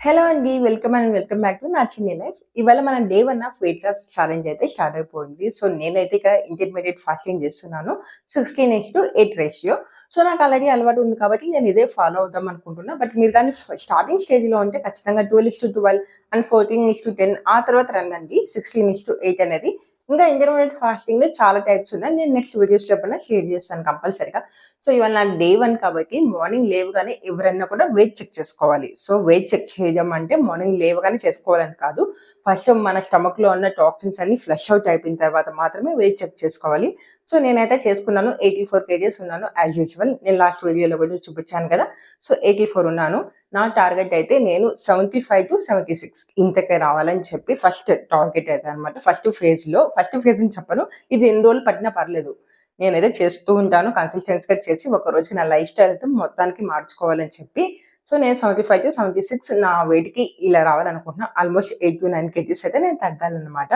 Hello అండి welcome and welcome back to నా చిన్ని లైఫ్ ఇవాళ మన day one of weight loss challenge అయితే స్టార్ట్ అయిపోయింది. సో నేనైతే ఇక్కడ ఇంటర్మీడియట్ ఫాస్టింగ్ చేస్తున్నాను sixteen inch to eight ratio so నాకు ఆల్రెడీ అలవాటు ఉంది కాబట్టి నేను ఇదే ఫాలో అవుదాం అనుకుంటున్నా. బట్ మీరు కానీ స్టార్టింగ్ స్టేజ్లో ఉంటే ఖచ్చితంగా twelve is to twelve and fourteen is to ten ఆ తర్వాత రండి. సిక్స్టీన్ ఇస్ టు ఎయిట్ అనేది ఇంకా ఇంటర్మీడియట్ ఫాస్టింగ్లో చాలా టైప్స్ ఉన్నాయి. నేను నెక్స్ట్ వీడియోస్లో ఎప్పుడైనా షేర్ చేస్తాను కంపల్సరీగా. సో ఇవాళ నా డే వన్ కాబట్టి మార్నింగ్ లేవగానే ఎవరైనా కూడా వెయిట్ చెక్ చేసుకోవాలి. సో వెయిట్ చెక్ చేయడం అంటే మార్నింగ్ లేవగానే చేసుకోవాలని కాదు. ఫస్ట్ మన స్టమక్లో ఉన్న టాక్సిన్స్ అన్ని ఫ్లష్ అవుట్ అయిపోయిన తర్వాత మాత్రమే వెయిట్ చెక్ చేసుకోవాలి. సో నేనైతే చేసుకున్నాను ఎయిటీ ఫోర్ కేజీస్ ఉన్నాను యాజ్ యూజువల్. నేను లాస్ట్ వీడియోలో కూడా చూపించాను కదా. సో ఎయిటీ ఫోర్ ఉన్నాను. నా టార్గెట్ అయితే నేను seventy five to seventy six ఇంతకే రావాలని చెప్పి ఫస్ట్ టార్గెట్ అయితే అనమాట ఫస్ట్ ఫేజ్లో ఫస్ట్ ఫేజ్ అని చెప్పను. ఇది ఎన్ని రోజులు పట్టినా పర్లేదు. నేనైతే చేస్తూ ఉంటాను. కన్సిస్టెన్సీగా చేసి ఒక రోజుకి నా లైఫ్ స్టైల్ అయితే మొత్తానికి మార్చుకోవాలని చెప్పి. సో నేను seventy five to seventy six నా వెయిట్కి ఇలా రావాలనుకుంటున్నా. Almost eight to nine kgs అయితే నేను తగ్గాలన్నమాట.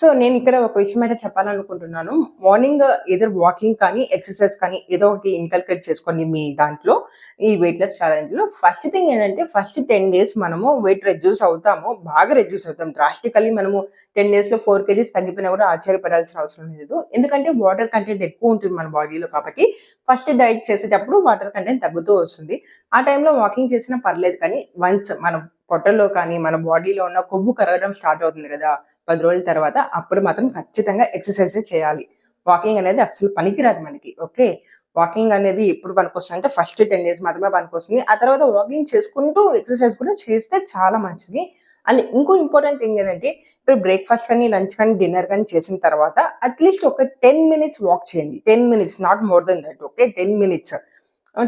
సో నేను ఇక్కడ ఒక విషయం అయితే చెప్పాలనుకుంటున్నాను. మార్నింగ్ ఏదో వాకింగ్ కానీ ఎక్సర్సైజ్ కానీ ఏదో ఒకటి ఇన్కల్కేట్ చేసుకోండి మీ దాంట్లో ఈ వెయిట్ లెస్ ఛాలెంజ్లో. ఫస్ట్ థింగ్ ఏంటంటే ఫస్ట్ టెన్ డేస్ మనము వెయిట్ రెడ్యూస్ అవుతాము బాగా రెడ్యూస్ అవుతాం. డ్రాస్టికల్లీ మనము టెన్ డేస్లో ఫోర్ కేజీస్ తగ్గిపోయినా కూడా ఆశ్చర్యపడాల్సిన అవసరం లేదు. ఎందుకంటే వాటర్ కంటెంట్ ఎక్కువ ఉంటుంది మన బాడీలో కాబట్టి ఫస్ట్ డైట్ చేసేటప్పుడు వాటర్ కంటెంట్ తగ్గుతూ వస్తుంది. ఆ టైంలో వాకింగ్ చేసినా పర్లేదు కానీ వన్స్ మనం పొట్టలో కానీ మన బాడీలో ఉన్న కొవ్వు కరగడం స్టార్ట్ అవుతుంది కదా పది రోజుల తర్వాత అప్పుడు మాత్రం ఖచ్చితంగా ఎక్సర్సైజ్ చేయాలి. వాకింగ్ అనేది అస్సలు పనికిరాదు మనకి ఓకే? వాకింగ్ అనేది ఎప్పుడు పనికొస్తుంది అంటే ఫస్ట్ టెన్ డేస్ మాత్రమే పనికొస్తుంది. ఆ తర్వాత వాకింగ్ చేసుకుంటూ ఎక్సర్సైజ్ కూడా చేస్తే చాలా మంచిది. అండ్ ఇంకో ఇంపార్టెంట్ థింగ్ ఏంటంటే ఇప్పుడు బ్రేక్ఫాస్ట్ కానీ లంచ్ కానీ డిన్నర్ కానీ చేసిన తర్వాత అట్లీస్ట్ ఒక టెన్ మినిట్స్ వాక్ చేయండి. Ten minutes not more than that okay? Ten minutes.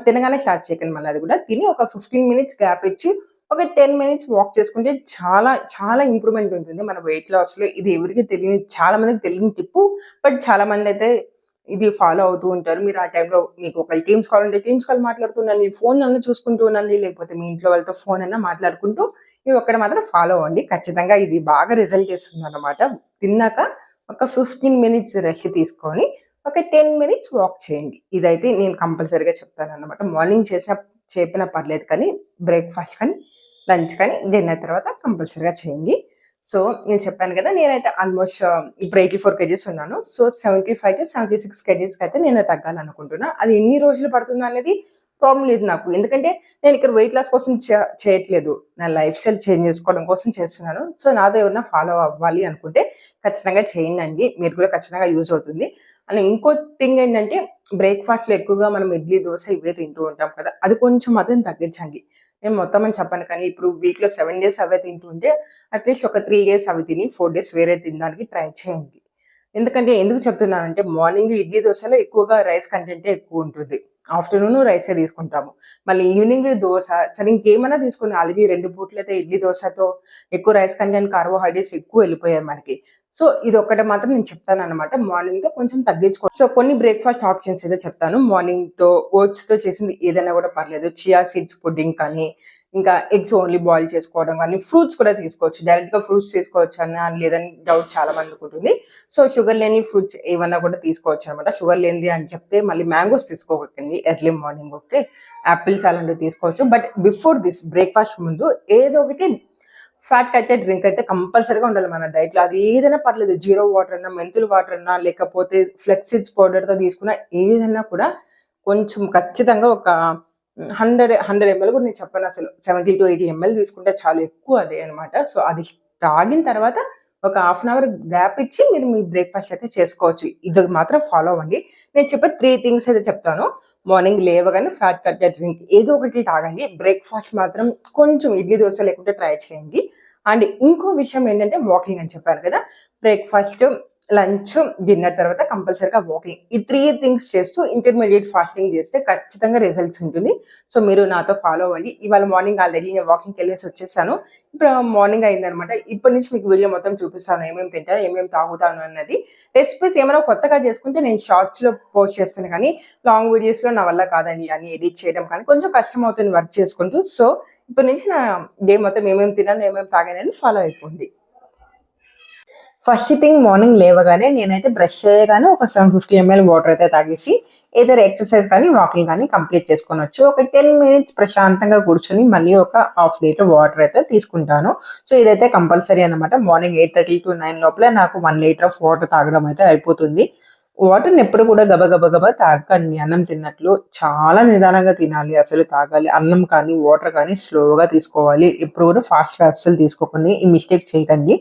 తినగానే స్టార్ట్ చేయకండి మళ్ళీ అది కూడా. తిని ఒక ఫిఫ్టీన్ మినిట్స్ గ్యాప్ ఇచ్చి ఒక టెన్ మినిట్స్ వాక్ చేసుకుంటే చాలా చాలా ఇంప్రూవ్మెంట్ ఉంటుంది. మన వెయిట్ లాస్లో ఇది ఎవరికి తెలియని చాలా మందికి తెలియని టిప్పు బట్ చాలా మంది అయితే ఇది ఫాలో అవుతూ ఉంటారు. మీరు ఆ టైంలో మీకు ఒక టీమ్స్ కాల్ ఉంటే టీమ్స్ కాల్ మాట్లాడుతున్నాను ఫోన్ అన్న చూసుకుంటూ ఉండండి లేకపోతే మీ ఇంట్లో వాళ్ళతో ఫోన్ అన్న మాట్లాడుకుంటూ ఇవి ఒక్కడ మాత్రం ఫాలో అవ్వండి. ఖచ్చితంగా ఇది బాగా రిజల్ట్ ఇస్తుంది అనమాట తిన్నాక ఒక ఫిఫ్టీన్ మినిట్స్ రెస్ట్ తీసుకొని ఒక టెన్ మినిట్స్ వాక్ చేయండి. ఇదైతే నేను కంపల్సరీగా చెప్తాను అనమాట మార్నింగ్ చేసిన చెప్పినా పర్లేదు కానీ బ్రేక్ఫాస్ట్ కానీ లంచ్ కానీ డిన్నర్ తర్వాత కంపల్సరీగా చేయండి. సో నేను చెప్పాను కదా నేనైతే ఆల్మోస్ట్ ఇప్పుడు ఎయిటీ ఫోర్ కేజీస్ ఉన్నాను. So seventy five to seventy six కేజీస్కి అయితే నేను తగ్గాలనుకుంటున్నా. అది ఎన్ని రోజులు పడుతుంది అనేది ప్రాబ్లం లేదు నాకు. ఎందుకంటే నేను ఇక్కడ వెయిట్ లాస్ కోసం చేయట్లేదు. నా లైఫ్ స్టైల్ చేంజ్ చేసుకోవడం కోసం చేస్తున్నాను. సో నాతో ఏమన్నా ఫాలో అవ్వాలి అనుకుంటే ఖచ్చితంగా చేయండి మీరు కూడా ఖచ్చితంగా యూజ్ అవుతుంది. అండ్ ఇంకో థింగ్ ఏంటంటే బ్రేక్ఫాస్ట్లో ఎక్కువగా మనం ఇడ్లీ దోశ ఇవే తింటూ ఉంటాం కదా అది కొంచెం మాత్రం తగ్గించండి. నేను మొత్తం అని చెప్పాను. కానీ ఇప్పుడు వీక్లో సెవెన్ డేస్ అవే తింటుంటే అట్లీస్ట్ ఒక త్రీ డేస్ అవి తిని ఫోర్ డేస్ వేరే తినడానికి ట్రై చేయండి. ఎందుకంటే ఎందుకు చెప్తున్నానంటే మార్నింగ్ ఇడ్లీ దోశలో ఎక్కువగా రైస్ కంటెంటే ఎక్కువ ఉంటుంది. ఆఫ్టర్నూన్ రైసే తీసుకుంటాము. మళ్ళీ ఈవినింగ్ దోశ సరే ఇంకేమైనా తీసుకుని ఆల్రెడీ రెండు పూట్లు అయితే ఇడ్లీ దోశతో ఎక్కువ రైస్ కంటెంట్ కార్బోహైడ్రేట్స్ ఎక్కువ వెళ్ళిపోయాయి మనకి. సో ఇది ఒకటి మాత్రం నేను చెప్తాను అనమాట మార్నింగ్తో కొంచెం తగ్గించుకో. సో కొన్ని బ్రేక్ఫాస్ట్ ఆప్షన్స్ అయితే చెప్తాను. మార్నింగ్తో ఓట్స్తో చేసింది ఏదైనా కూడా పర్లేదు. చియా సీడ్స్ పుడ్డింగ్ కానీ ఇంకా ఎగ్స్ ఓన్లీ బాయిల్ చేసుకోవడం కానీ ఫ్రూట్స్ కూడా తీసుకోవచ్చు. డైరెక్ట్గా ఫ్రూట్స్ తీసుకోవచ్చు అని లేదని డౌట్ చాలా మందికి ఉంటుంది. సో షుగర్ లేని ఫ్రూట్స్ ఏమన్నా కూడా తీసుకోవచ్చు అనమాట షుగర్ లేనిది అని చెప్తే మళ్ళీ మ్యాంగోస్ తీసుకోకండి ఎర్లీ మార్నింగ్ ఓకే? యాపిల్స్ అలాంటివి తీసుకోవచ్చు. బట్ బిఫోర్ దిస్ బ్రేక్ఫాస్ట్ ముందు ఏదో ఒకటి ఫ్యాట్ కట్టే డ్రింక్ అయితే కంపల్సరీగా ఉండాలి మన డైట్లో అది ఏదైనా పర్లేదు. జీరో వాటర్ అన్నా మెంతులు వాటర్ అన్నా లేకపోతే ఫ్లెక్సిడ్స్ పౌడర్తో తీసుకున్న ఏదైనా కూడా కొంచెం ఖచ్చితంగా ఒక హండ్రెడ్ హండ్రెడ్ ఎంఎల్ కూడా నేను చెప్పాను అసలు. సెవెంటీ టు ఎయిటీ ఎంఎల్ తీసుకుంటే చాలా ఎక్కువ అదే అనమాట సో అది తాగిన తర్వాత ఒక హాఫ్ అన్ అవర్ గ్యాప్ ఇచ్చి మీరు మీ బ్రేక్ఫాస్ట్ అయితే చేసుకోవచ్చు. ఇది మాత్రం ఫాలో అవ్వండి. నేను చెప్పే త్రీ థింగ్స్ అయితే చెప్తాను. మార్నింగ్ లేవగానే ఫ్యాట్ కట్ డ్రింక్ ఏదో ఒకటి తాగండి. బ్రేక్ఫాస్ట్ మాత్రం కొంచెం ఇడ్లీ దోశ లేకుంటే ట్రై చేయండి. అండ్ ఇంకో విషయం ఏంటంటే వాకింగ్ అని చెప్పారు కదా. బ్రేక్ఫాస్ట్ లంచ్ డిన్నర్ తర్వాత కంపల్సరీగా వాకింగ్. ఈ త్రీ థింగ్స్ చేస్తూ ఇంటర్మీడియట్ ఫాస్టింగ్ చేస్తే ఖచ్చితంగా రిజల్ట్స్ ఉంటుంది. సో మీరు నాతో ఫాలో అవ్వండి. ఇవాళ మార్నింగ్ ఆల్రెడీ నేను వాకింగ్కి వెళ్ళేసి వచ్చేసాను. ఇప్పుడు మార్నింగ్ అయిందనమాట ఇప్పటి నుంచి మీకు వీడియో మొత్తం చూపిస్తాను. ఏమేమి తింటాను ఏమేమి తాగుతాను అన్నది. రెసిపీస్ ఏమైనా కొత్తగా చేసుకుంటే నేను షార్ట్స్లో పోస్ట్ చేస్తాను కానీ లాంగ్ వీడియోస్లో నా వల్ల కాదని అని ఎడిట్ చేయడం కానీ కొంచెం కష్టం అవుతుంది వర్క్ చేసుకుంటూ. సో ఇప్పటి నుంచి నా డే మొత్తం ఏమేమి తిన్నాను ఏమేమి తాగానని ఫాలో అయిపోండి. ఫస్ట్ థింగ్ మార్నింగ్ లేవగానే నేనైతే బ్రష్ చేయగానే ఒక సెవెన్ ఫిఫ్టీ ఎంఎల్ వాటర్ అయితే తాగేసి ఏదైనా ఎక్సర్సైజ్ కానీ వాకింగ్ కానీ కంప్లీట్ చేసుకోవచ్చు ఒక టెన్ మినిట్స్ ప్రశాంతంగా కూర్చొని మళ్ళీ ఒక హాఫ్ లీటర్ వాటర్ అయితే తీసుకుంటాను. సో ఇదైతే కంపల్సరీ అనమాట morning eight thirty to nine లోపల నాకు వన్ లీటర్ ఆఫ్ వాటర్ తాగడం అయితే అయిపోతుంది. వాటర్ని ఎప్పుడు కూడా గబ తాగకండి. అన్నం తిన్నట్లు చాలా నిదానంగా తినాలి. అసలు తాగాలి. అన్నం కానీ వాటర్ కానీ స్లోగా తీసుకోవాలి. ఎప్పుడు కూడా ఫాస్ట్గా అస్సలు తీసుకోకండి. ఈ మిస్టేక్ చేయకండి.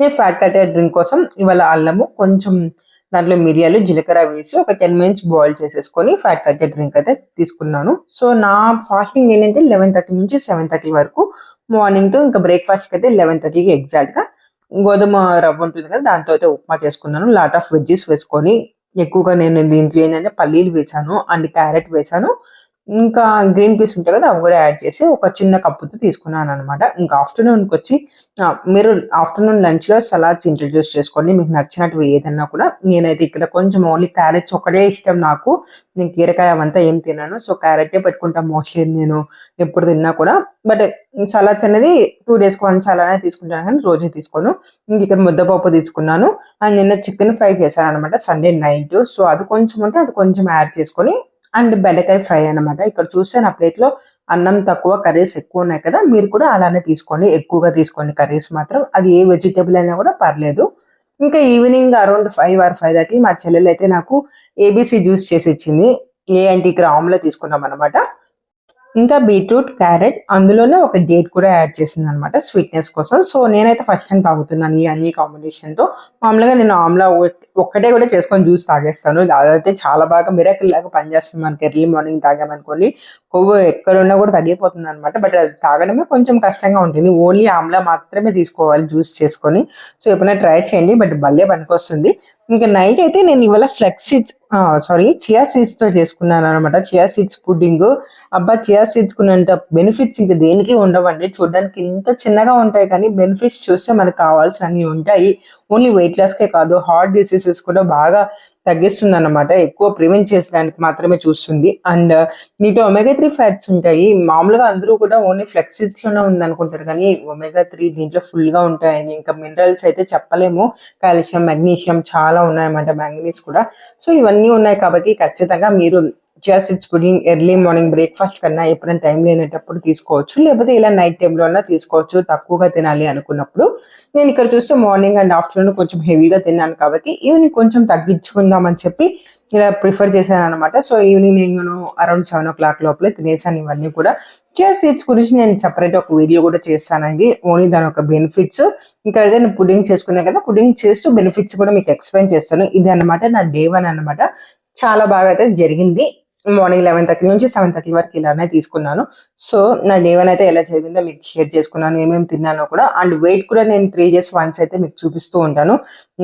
నేను ఫ్యాట్ కట్టే డ్రింక్ కోసం ఇవాళ అల్లము కొంచెం దాంట్లో మిరియాలు జీలకర్ర వేసి ఒక టెన్ మినిట్స్ బాయిల్ చేసేసుకొని ఫ్యాట్ కట్టే డ్రింక్ అయితే తీసుకున్నాను. సో నా ఫాస్టింగ్ ఏంటంటే లెవెన్ థర్టీ నుంచి సెవెన్ థర్టీ వరకు మార్నింగ్తో ఇంకా బ్రేక్ఫాస్ట్కి అయితే లెవెన్ థర్టీకి ఎగ్జాక్ట్గా గోధుమ రవ్వ ఉంటుంది కదా దాంతో అయితే ఉప్మా చేసుకున్నాను. లాట్ ఆఫ్ వెజ్జెస్ వేసుకొని ఎక్కువగా నేను దీంట్లో ఏంటంటే పల్లీలు వేసాను అండ్ క్యారెట్ వేసాను. ఇంకా గ్రీన్ పీస్ ఉంటాయి కదా అవి కూడా యాడ్ చేసి ఒక చిన్న కప్పుతో తీసుకున్నాను అనమాట ఇంకా ఆఫ్టర్నూన్కి వచ్చి మీరు ఆఫ్టర్నూన్ లంచ్లో సలాడ్స్ ఇంట్రడ్యూస్ చేసుకోండి. మీకు నచ్చినట్టు ఏదన్నా కూడా నేనైతే ఇక్కడ కొంచెం ఓన్లీ క్యారెట్స్ ఒకటే ఇష్టం నాకు. నేను కీరకాయ అవంతా ఏం తిన్నాను సో క్యారెటే పెట్టుకుంటాను మోస్ట్లీ నేను ఎప్పుడు తిన్నా కూడా. బట్ సలాడ్స్ అనేది టూ డేస్కి వన్స్ అలానే తీసుకుంటాను కానీ రోజు తీసుకోను. ఇంక ఇక్కడ ముద్దపప్పు తీసుకున్నాను. అండ్ నిన్న చికెన్ ఫ్రై చేశాను అనమాట సండే నైట్. సో అది కొంచెం ఉంటే అది కొంచెం యాడ్ చేసుకొని అండ్ బెండకాయ ఫ్రై అన్నమాట. ఇక్కడ చూస్తే నా ప్లేట్లో అన్నం తక్కువ కర్రీస్ ఎక్కువ ఉన్నాయి కదా మీరు కూడా అలానే తీసుకోండి. ఎక్కువగా తీసుకోండి కర్రీస్ మాత్రం. అది ఏ వెజిటేబుల్ అయినా కూడా పర్లేదు. ఇంకా evening around five or five దాకి మా చెల్లెలు అయితే నాకు ఏబీసీ జ్యూస్ చేసి ఇచ్చింది. ఏ అంటే ఇక్కడ తీసుకున్నాం అనమాట ఇంకా బీట్రూట్ క్యారెట్ అందులోనే ఒక డేట్ కూడా యాడ్ చేసింది అనమాట స్వీట్నెస్ కోసం. సో నేనైతే ఫస్ట్ టైం తాగుతున్నాను ఈ అన్ని కాంబినేషన్తో. మామూలుగా నేను ఆమ్లా ఒక్కటే కూడా చేసుకొని జ్యూస్ తాగేస్తాను. అదైతే చాలా బాగా మిరకల్ లాగా పనిచేస్తుంది మనకి ఎర్లీ మార్నింగ్ తాగామనుకోండి. కొవ్వు ఎక్కడున్నా కూడా తగ్గిపోతుంది అనమాట బట్ అది తాగడమే కొంచెం కష్టంగా ఉంటుంది. ఓన్లీ ఆమ్లా మాత్రమే తీసుకోవాలి జ్యూస్ చేసుకొని. సో ఎప్పుడైనా ట్రై చేయండి. బట్ భలే పనికొస్తుంది. ఇంకా నైట్ అయితే నేను ఇవాళ ఫ్లెక్స్ సీడ్స్ సారీ చియా సీడ్స్తో చేసుకున్నాను అనమాట చియా సీడ్స్ పుడ్డింగ్ అబ్బా చియా సీడ్స్ కున్నంత బెనిఫిట్స్ ఇంకా దేనికి ఉండవండి? చూడడానికి ఇంత చిన్నగా ఉంటాయి కానీ బెనిఫిట్స్ చూస్తే మనకు కావాల్సినవి ఉంటాయి. ఓన్లీ వెయిట్ లాస్కే కాదు హార్ట్ డిసీజెస్ కూడా బాగా తగ్గిస్తుంది అనమాట ఎక్కువ ప్రివెంట్ చేసడానికి మాత్రమే చూస్తుంది. అండ్ నీకు ఒమేగా త్రీ ఫ్యాట్స్ ఉంటాయి. మామూలుగా అందరూ కూడా ఓన్లీ ఫ్లెక్సిస్లోనే ఉందనుకుంటారు. కానీ ఒమేగా త్రీ దీంట్లో ఫుల్గా ఉంటాయని ఇంకా మినరల్స్ అయితే చెప్పలేము. కాల్షియం మెగ్నీషియం చాలా ఉన్నాయన్నమాట మ్యాంగనీస్ కూడా. సో ఇవన్నీ ఉన్నాయి కాబట్టి ఖచ్చితంగా మీరు chia seeds pudding early morning breakfast కన్నా ఎప్పుడైనా టైం లేనప్పుడు తీసుకోవచ్చు. లేకపోతే ఇలా నైట్ టైంలో అన్నా తీసుకోవచ్చు. తక్కువగా తినాలి అనుకున్నప్పుడు నేను ఇక్కడ చూస్తే మార్నింగ్ అండ్ ఆఫ్టర్నూన్ కొంచెం హెవీగా తిన్నాను కాబట్టి ఈవినింగ్ కొంచెం తగ్గించుకుందామని చెప్పి ఇలా ప్రిఫర్ చేశాను అనమాట సో ఈవినింగ్ నేను అరౌండ్ సెవెన్ ఓ క్లాక్ లోపలే తినేసాను ఇవన్నీ కూడా. చియా సీడ్స్ గురించి నేను సపరేట్ ఒక వీడియో కూడా చేస్తానండి. ఓన్లీ దాని ఒక బెనిఫిట్స్ ఇంకా అదే నేను పుడింగ్ చేసుకున్నాను కదా పుడింగ్ చేస్తూ బెనిఫిట్స్ కూడా మీకు ఎక్స్ప్లెయిన్ చేస్తాను. ఇది అన్నమాట నా డే వన్ అన్నమాట. చాలా బాగా అయితే జరిగింది. మార్నింగ్ లెవెన్ థర్టీ నుంచి సెవెన్ థర్టీ వరకు ఇలానే తీసుకున్నాను. సో నా డేవన్ అయితే ఎలా జరిగిందో మీకు షేర్ చేసుకున్నాను ఏమేమి తిన్నానో కూడా. అండ్ వెయిట్ కూడా నేను త్రీ డేస్ వన్స్ అయితే మీకు చూపిస్తూ ఉంటాను.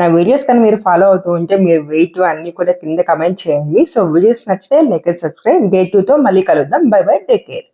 నా వీడియోస్ కానీ మీరు ఫాలో అవుతూ ఉంటే మీరు వెయిట్ అన్ని కూడా కింద కమెంట్ చేయండి. సో వీడియోస్ నచ్చితే లైక్ సబ్స్క్రైబ్. డే టూతో మళ్ళీ కలుద్దాం. Bye bye. Take care.